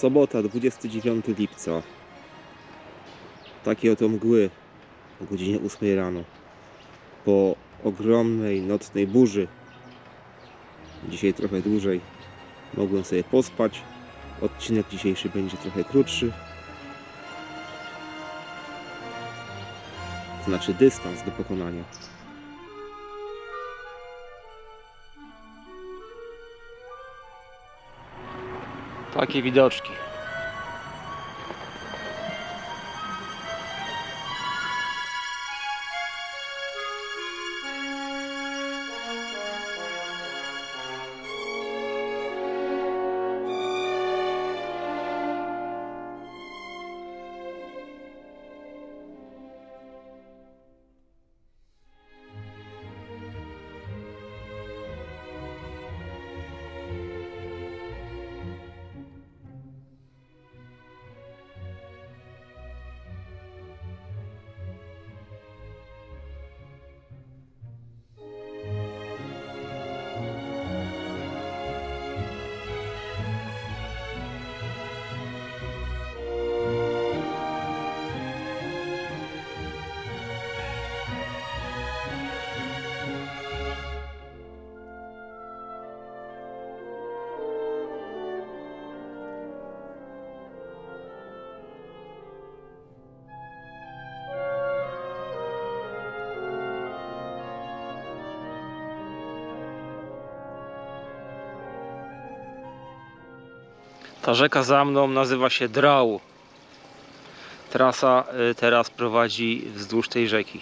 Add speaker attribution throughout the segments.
Speaker 1: Sobota, 29 lipca. Takie oto mgły o godzinie 8 rano. Po ogromnej nocnej burzy. Dzisiaj trochę dłużej. Mogłem sobie pospać. Odcinek dzisiejszy będzie trochę krótszy. Znaczy dystans do pokonania.
Speaker 2: Takie widoczki. Ta rzeka za mną nazywa się Drau. Trasa y, teraz prowadzi wzdłuż tej rzeki.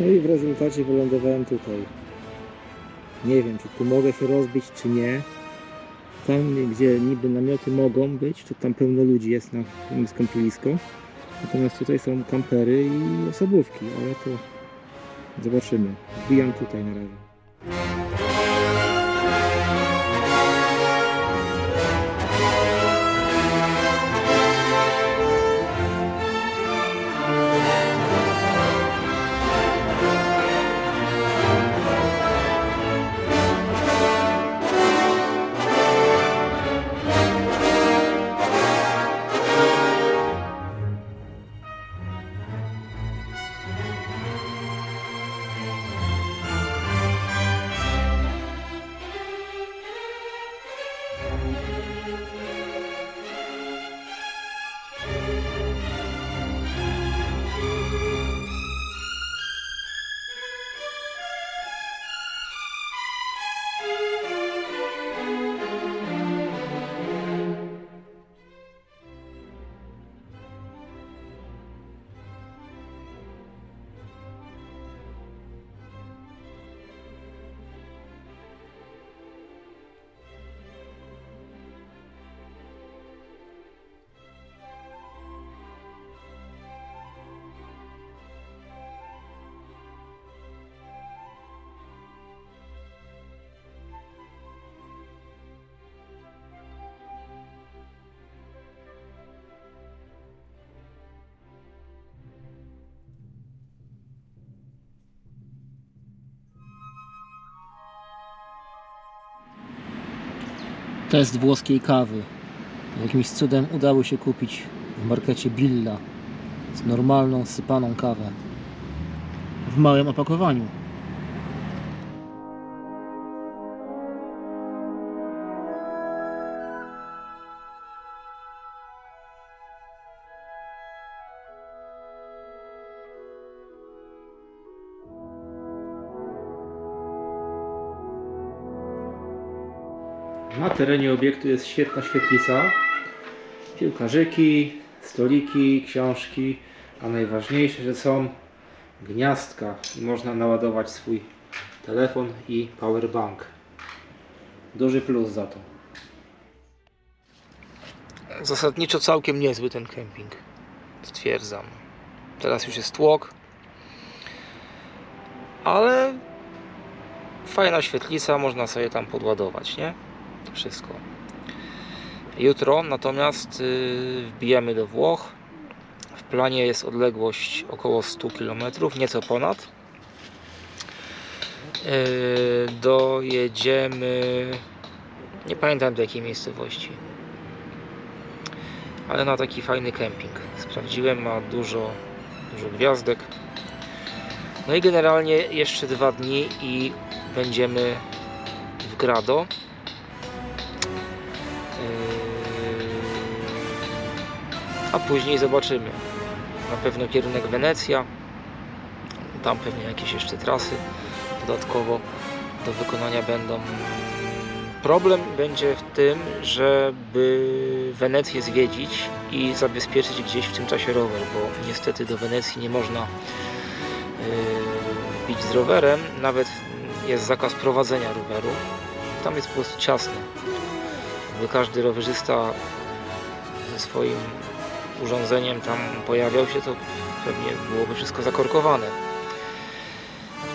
Speaker 3: No i w rezultacie wylądowałem tutaj. Nie wiem, czy tu mogę się rozbić, czy nie. Tam, gdzie niby namioty mogą być, to tam pełno ludzi jest na tym skąpielisko. Natomiast tutaj są kampery i osobówki, ale to zobaczymy. Wbijam tutaj na razie. Test włoskiej kawy. Jakimś cudem udało się kupić w markecie Billa z normalną, sypaną kawę w małym opakowaniu. Na terenie obiektu jest świetna świetlica. Piłkarzyki, stoliki, książki, a najważniejsze, że są gniazdka i można naładować swój telefon i powerbank. Duży plus za to. Zasadniczo całkiem niezły ten kemping. Stwierdzam. Teraz już jest tłok. Ale fajna świetlica, można sobie tam podładować, nie? Wszystko. Jutro natomiast yy, wbijamy do Włoch. W planie jest odległość około 100 km, nieco ponad. Yy, dojedziemy. Nie pamiętam do jakiej miejscowości. Ale na taki fajny kemping. Sprawdziłem, ma dużo, dużo gwiazdek. No i generalnie jeszcze dwa dni i będziemy w Grado. A później zobaczymy. Na pewno kierunek Wenecja. Tam pewnie jakieś jeszcze trasy dodatkowo do wykonania będą. Problem będzie w tym, żeby Wenecję zwiedzić i zabezpieczyć gdzieś w tym czasie rower, bo niestety do Wenecji nie można yy, bić z rowerem, nawet jest zakaz prowadzenia roweru. Tam jest po prostu ciasno. Gdyby każdy rowerzysta ze swoim urządzeniem tam pojawiał się, to pewnie byłoby wszystko zakorkowane.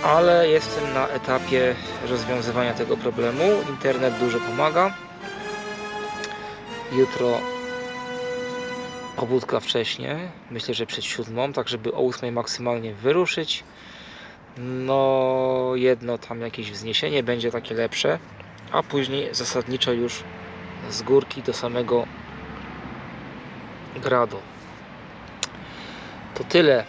Speaker 3: Ale jestem na etapie rozwiązywania tego problemu. Internet dużo pomaga. Jutro pobudka wcześnie, myślę, że przed siódmą, tak żeby o ósmej maksymalnie wyruszyć. No, jedno tam jakieś wzniesienie będzie takie lepsze, a później zasadniczo już z górki do samego gradu. To tyle